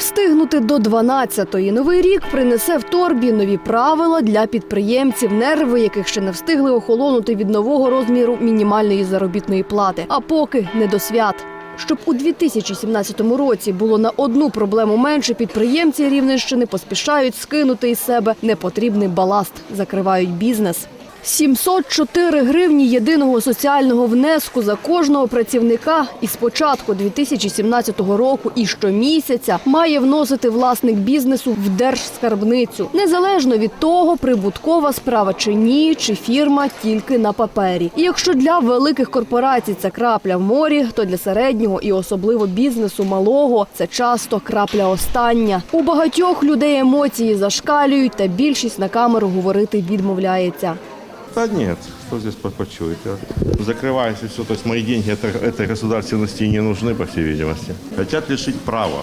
Встигнути до 12-ї. Новий рік принесе в торбі нові правила для підприємців, нерви яких ще не встигли охолонути від нового розміру мінімальної заробітної плати. А поки не до свят. Щоб у 2017 році було на одну проблему менше, підприємці Рівненщини поспішають скинути із себе непотрібний баласт, закривають бізнес. 704 гривні єдиного соціального внеску за кожного працівника із початку 2017 року і щомісяця має вносити власник бізнесу в держскарбницю, незалежно від того, прибуткова справа чи ні, чи фірма тільки на папері. І якщо для великих корпорацій це крапля в морі, то для середнього і особливо бізнесу малого це часто крапля остання. У багатьох людей емоції зашкалюють, та більшість на камеру говорити відмовляється. Да нет, что здесь по- почует? Я Закрываюсь и все. То есть мои деньги это, этой государственности и не нужны, по всей видимости. Хотят лишить права.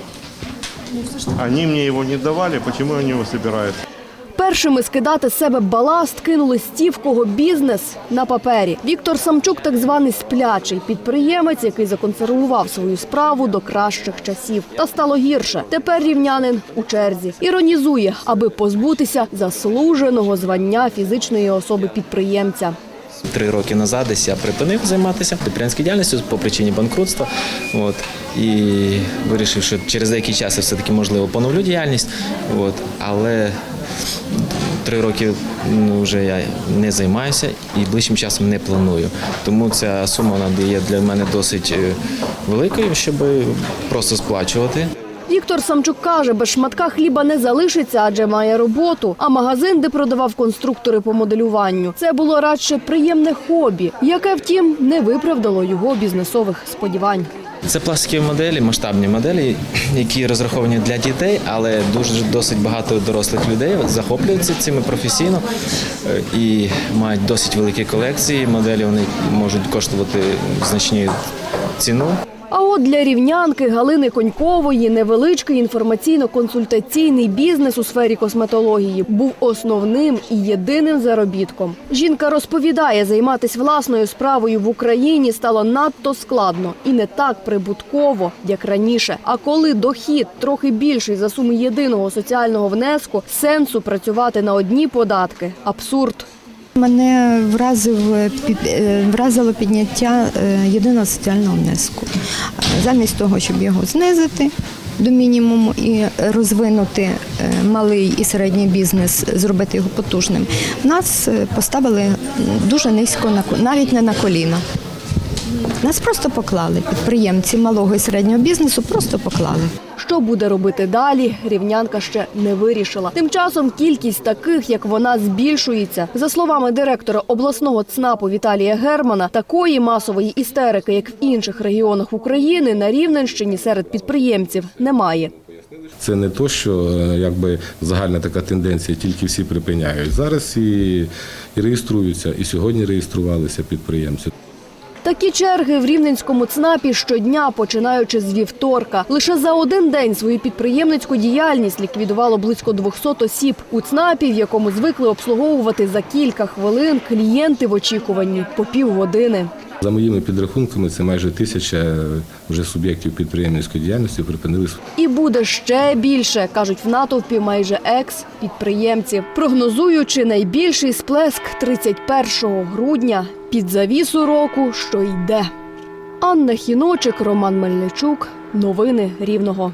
Они мне его не давали, почему они его собирают? Першими скидати себе баласт кинули ті, в кого бізнес на папері. Віктор Самчук, так званий сплячий підприємець, який законсервував свою справу до кращих часів. Та стало гірше. Тепер рівнянин у черзі. Іронізує, аби позбутися заслуженого звання фізичної особи підприємця. Три роки назад десь я припинив займатися підприємською діяльністю по причині банкрутства. От, і вирішив, що через деякий час я все-таки можливо поновлю діяльність. От, але три роки ну, вже я не займаюся і ближчим часом не планую. Тому ця сума вона є для мене досить е, великою, щоб просто сплачувати. Віктор Самчук каже, без шматка хліба не залишиться, адже має роботу. А магазин, де продавав конструктори по моделюванню, це було радше приємне хобі, яке, втім, не виправдало його бізнесових сподівань. Це пластикові моделі, масштабні моделі, які розраховані для дітей, але дуже досить багато дорослих людей захоплюються цими професійно е, і мають досить великі колекції. Моделі вони можуть коштувати значні ціну. А от для рівнянки Галини Конькової невеличкий інформаційно-консультаційний бізнес у сфері косметології був основним і єдиним заробітком. Жінка розповідає, займатися власною справою в Україні стало надто складно і не так прибутково, як раніше. А коли дохід трохи більший за суму єдиного соціального внеску, сенсу працювати на одні податки абсурд. Мене вразив під- е, вразило підняття е, єдиного соціального внеску. Е, Замість того, щоб його знизити до мінімуму і розвинути малий і середній бізнес, зробити його потужним, нас поставили дуже низько на ко- навіть не на коліна. Нас просто поклали. Підприємці малого і середнього бізнесу просто поклали. Що буде робити далі, рівнянка ще не вирішила. Тим часом кількість таких, як вона, збільшується. За словами директора обласного ЦНАПу Віталія Германа, такої масової істерики, як в інших регіонах України, на Рівненщині серед підприємців немає. Це не то, що е, якби загальна така тенденція, тільки всі припиняють. Зараз і, і реєструються, і сьогодні реєструвалися підприємці. Такі черги в рівненському ЦНАПі щодня, починаючи з вівторка. Лише за один день свою підприємницьку діяльність ліквідувало близько 200 осіб. У ЦНАПі, в якому звикли обслуговувати за кілька хвилин, клієнти в очікуванні по півгодини. За моїми підрахунками, це майже тисяча е, вже суб'єктів підприємницької діяльності припинили І буде ще більше, кажуть в натовпі майже екс-підприємців, прогнозуючи найбільший сплеск 31 грудня під завісу року, що йде. Анна Хіночик, Роман Мельничук. Новини Рівного.